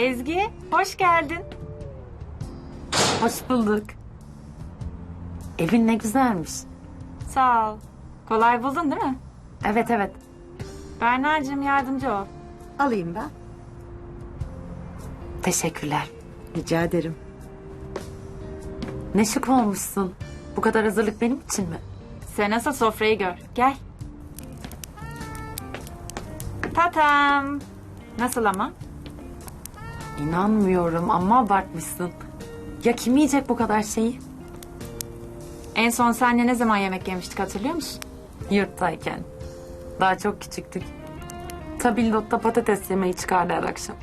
Ezgi, hoş geldin. Hoş bulduk. Evin ne güzelmiş. Sağ ol. Kolay buldun değil mi? Evet evet. Berna'cığım yardımcı ol. Alayım ben. Teşekkürler. Rica ederim. Ne şık olmuşsun. Bu kadar hazırlık benim için mi? Sen nasıl sofrayı gör. Gel. Tatam. Nasıl ama? İnanmıyorum ama abartmışsın. Ya kim yiyecek bu kadar şeyi? En son seninle ne zaman yemek yemiştik hatırlıyor musun? Yurttayken. Daha çok küçüktük. Tabildot'ta patates yemeği çıkardı her akşam.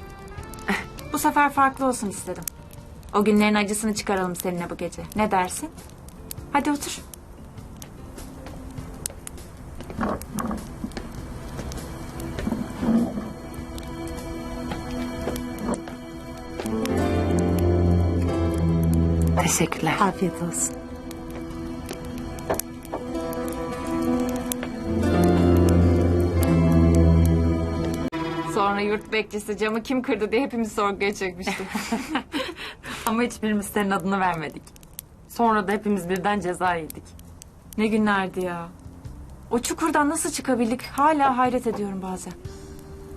Bu sefer farklı olsun istedim. O günlerin acısını çıkaralım seninle bu gece. Ne dersin? Hadi otur. Teşekkürler. Afiyet olsun. Sonra yurt bekçisi camı kim kırdı diye hepimiz sorguya çekmişti. Ama hiçbirimiz senin adını vermedik. Sonra da hepimiz birden ceza yedik. ne günlerdi ya. O çukurdan nasıl çıkabildik hala hayret ediyorum bazen.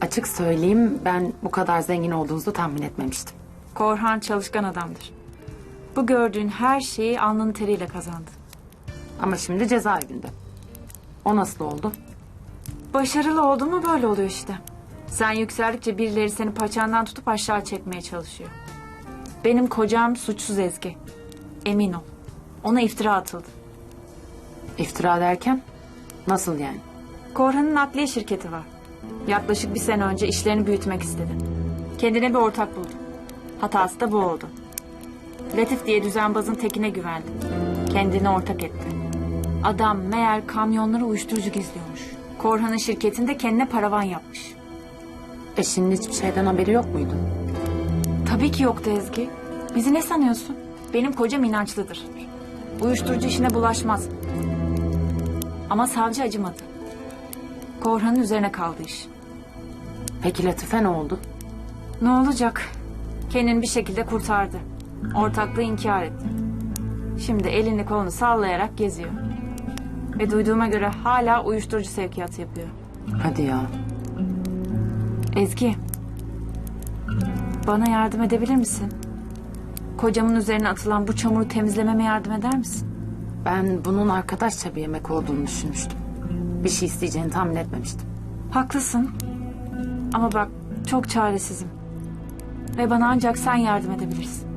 Açık söyleyeyim ben bu kadar zengin olduğunuzu tahmin etmemiştim. Korhan çalışkan adamdır. Bu gördüğün her şeyi alnının teriyle kazandı. Ama şimdi cezaevinde. O nasıl oldu? Başarılı oldu mu böyle oluyor işte. Sen yükseldikçe birileri seni paçandan tutup aşağı çekmeye çalışıyor. Benim kocam suçsuz Ezgi. Emin ol. Ona iftira atıldı. İftira derken? Nasıl yani? Korhan'ın nakliye şirketi var. Yaklaşık bir sene önce işlerini büyütmek istedi. Kendine bir ortak buldu. Hatası da bu oldu. Latif diye düzenbazın tekine güvendi. Kendini ortak etti. Adam meğer kamyonlara uyuşturucu gizliyormuş. Korhan'ın şirketinde kendine paravan yapmış. Eşinin hiçbir şeyden haberi yok muydu? Tabii ki yoktu Ezgi. Bizi ne sanıyorsun? Benim kocam inançlıdır. Uyuşturucu işine bulaşmaz. Ama savcı acımadı. Korhan'ın üzerine kaldı iş. Peki Latife ne oldu? Ne olacak? Kendini bir şekilde kurtardı. Ortaklığı inkar etti. Şimdi elini kolunu sallayarak geziyor. Ve duyduğuma göre hala uyuşturucu sevkiyatı yapıyor. Hadi ya. Ezgi. Bana yardım edebilir misin? Kocamın üzerine atılan bu çamuru temizlememe yardım eder misin? Ben bunun arkadaşça bir yemek olduğunu düşünmüştüm. Bir şey isteyeceğini tahmin etmemiştim. Haklısın. Ama bak çok çaresizim. Ve bana ancak sen yardım edebilirsin.